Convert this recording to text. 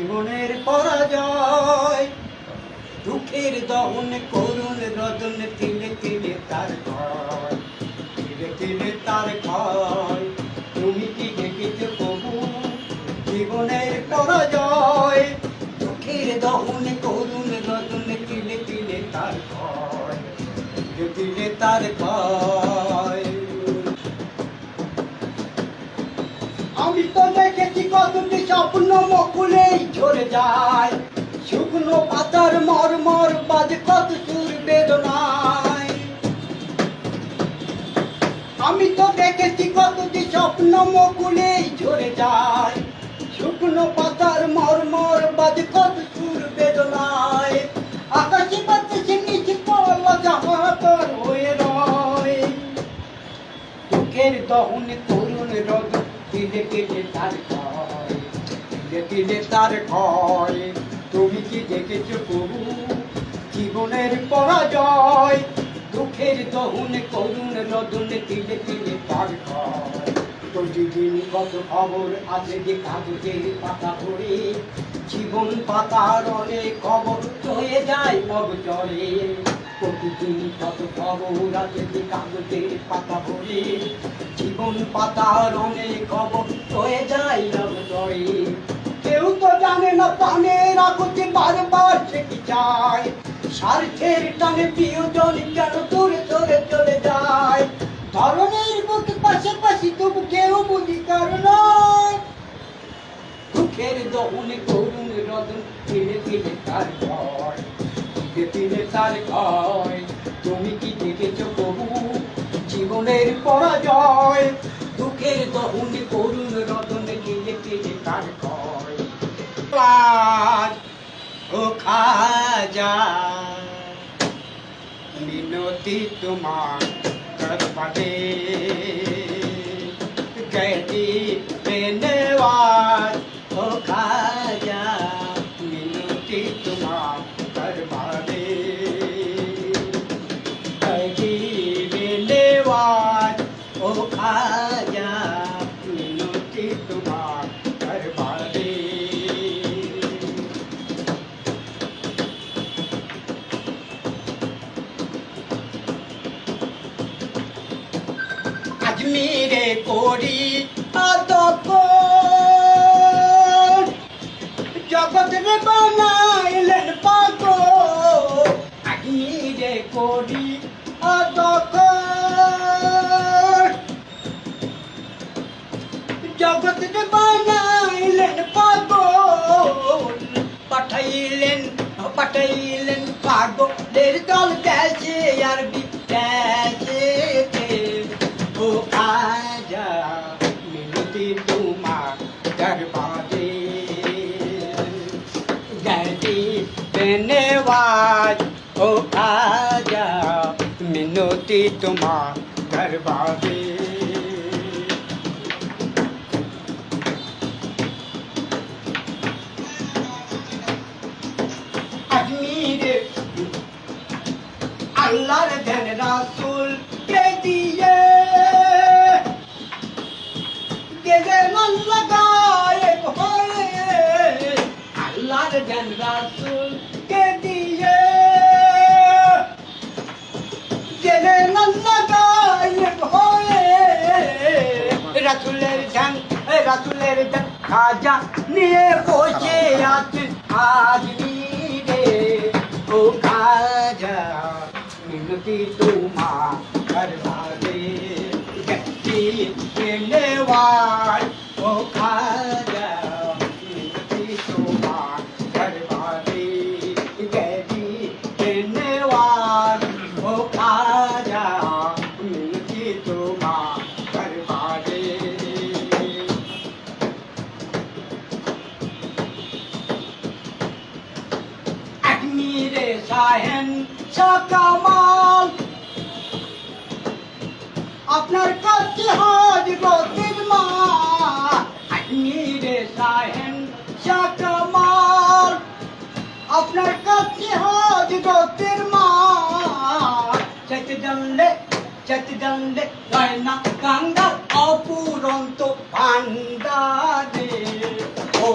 জীবনের পরাজয়। দুঃখের দহন করুন রদন তিলে তিলে তার ঘর। তিলে তার ঘর। তুমি কি দেখিতে প্রভু? জীবনের পরাজয়। দুঃখের দহন করুন রদন তিলে তিলে তার ঘর। তিলে তার ঘর। তো কতটি স্বপ্ন মকুলেই ঝরে যায়। শুকনো পাতার মরমর বাজে কত সুর বেদনায়। আমি তো দেখেছি কতটি স্বপ্ন মকুলেই ঝরে যায়। শুকনো পাতার মরমর বাজে কত সুর বেদনায়। আকাশে বাতাসে নিচে পড়লা জাহাতার হয়ে রয়। করুন রোদ দিলে তার ঘয় দিলে দিলে তার ঘয় তুমি কি দেখেছ প্রভু? জীবনের পরাজয়, দুঃখের দহন করুন রোদন দিলে দিলে তার ঘয় প্রতিদিন কত খবর আছে যে কাগজের পাতা পড়ে জীবন পাতার অনেক খবর হয়ে যায় অবচরে প্রতিদিন কত পাতা পড়ে জীবন পাতার অনেক খবর হয়ে যায় অবচরে কেউ তো জানে না প্রাণের আগতে বারবার সে কি চায়? স্বার্থের টানে প্রিয়জন কেন দূরে দূরে চলে যায়। ধরনের বুকে পাশাপাশি তবু কেউ বুঝি কারণ দুঃখের দহনে করুণ রদন ফিরে ফিরে তার ঘর ফিরে তার ঘর তুমি কি দেখেছ প্রভু? জীবনের পরাজয়। দুঃখের দহনে করুণ রদন ফিরে ফিরে তার আজ ও খাজা, মিনতি তোমার করপদে করি আদকর জগৎ রে বানাইলেন পাগল। আজমিরে করি আদকর জগৎ রে তোমার দরবারে। গদি ধন্যবাদ ও আজা মিনতি তোমার দরবারে। আজমিরে আল্লাহর ধন রাসূল কে গেলে মন লাগায়ে ভয়ে আল্লাহর ধন রাসূল কে দিয়ে। গেলে মন লাগায়ে ভয়ে রাসূলের ধন রাসূলের ধন খাজা নিয়ে বসে আছেন আজমিরে ও খাজা, মিনতি তোমা নেওয়ার ও খাজা মিনতি তোমা করবারে গতি নেওয়ার ও খাজা মিনতি তোমা করবারে আজমিরে শাহেন সকামাল আপনার কাছে হাজবতির মা নিরে সাহেন আপনার কাছে হাজবতির মা চেত জানলে চেত জানলে গয়না কাঙ্গাল অপুরন্ত ও